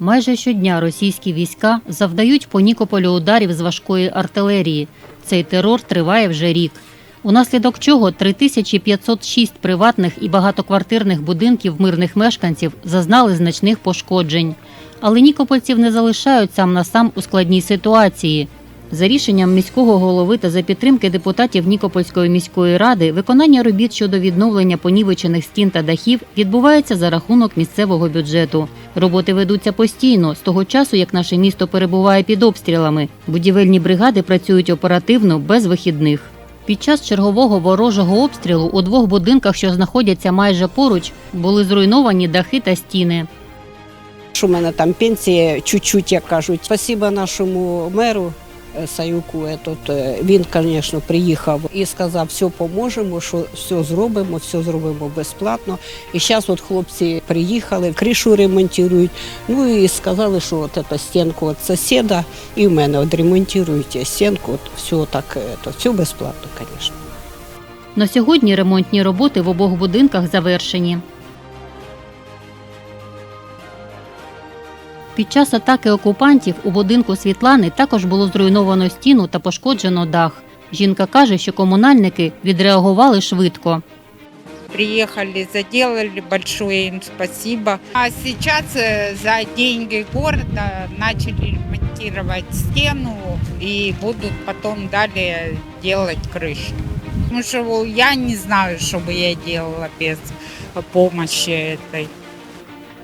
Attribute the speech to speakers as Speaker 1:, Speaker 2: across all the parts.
Speaker 1: Майже щодня російські війська завдають по Нікополю ударів з важкої артилерії. Цей терор триває вже рік. Унаслідок чого 3506 приватних і багатоквартирних будинків мирних мешканців зазнали значних пошкоджень. Але нікопольців не залишають сам на сам у складній ситуації. За рішенням міського голови та за підтримки депутатів Нікопольської міської ради, виконання робіт щодо відновлення понівечених стін та дахів відбувається за рахунок місцевого бюджету. Роботи ведуться постійно з того часу, як наше місто перебуває під обстрілами. Будівельні бригади працюють оперативно без вихідних. Під час чергового ворожого обстрілу у двох будинках, що знаходяться майже поруч, були зруйновані дахи та стіни.
Speaker 2: В мене там пенсія чуть-чуть, як кажуть. Спасибо нашому меру Саюку. Этот, е, він, звісно, приїхав і сказав, все поможемо, що все зробимо, все зробимо безплатно. І зараз от хлопці приїхали, кришу ремонтують. Ну і сказали, що от эту стінку від сусіда і в мене от стінку. От все так, е, то все безплатно, звісно.
Speaker 1: На сьогодні ремонтні роботи в обох будинках завершені. Під час атаки окупантів у будинку Світлани також було зруйновано стіну та пошкоджено дах. Жінка каже, що комунальники відреагували швидко.
Speaker 3: приехали, заделали, большое им спасибо. А сейчас э, за деньги города начали ремонтировать стену и будут потом далее делать крышу. Потому что я не знаю, что бы я делала без помощи этой.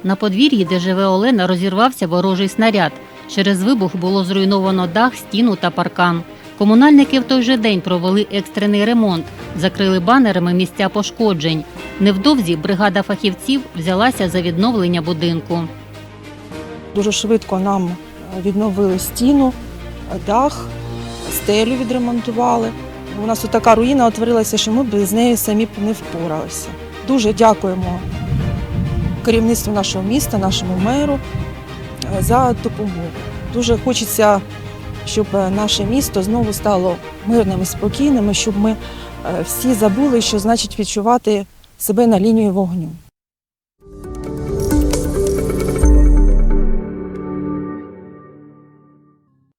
Speaker 1: На подвір'ї, де живе Олена, розірвався ворожий снаряд. Через вибух було зруйновано дах, стіну та паркан. Комунальники в той же день провели екстрений ремонт, закрили банерами місця пошкоджень. Невдовзі бригада фахівців взялася за відновлення будинку.
Speaker 4: Дуже швидко нам відновили стіну, дах, стелю відремонтували. У нас така руїна утворилася, що ми без неї самі не впоралися. Дуже дякуємо керівництву нашого міста, нашому меру е, за допомогу. Дуже хочеться, щоб е, наше місто знову стало мирним і спокійним, щоб ми е, всі забули, що значить відчувати себе на лінії вогню.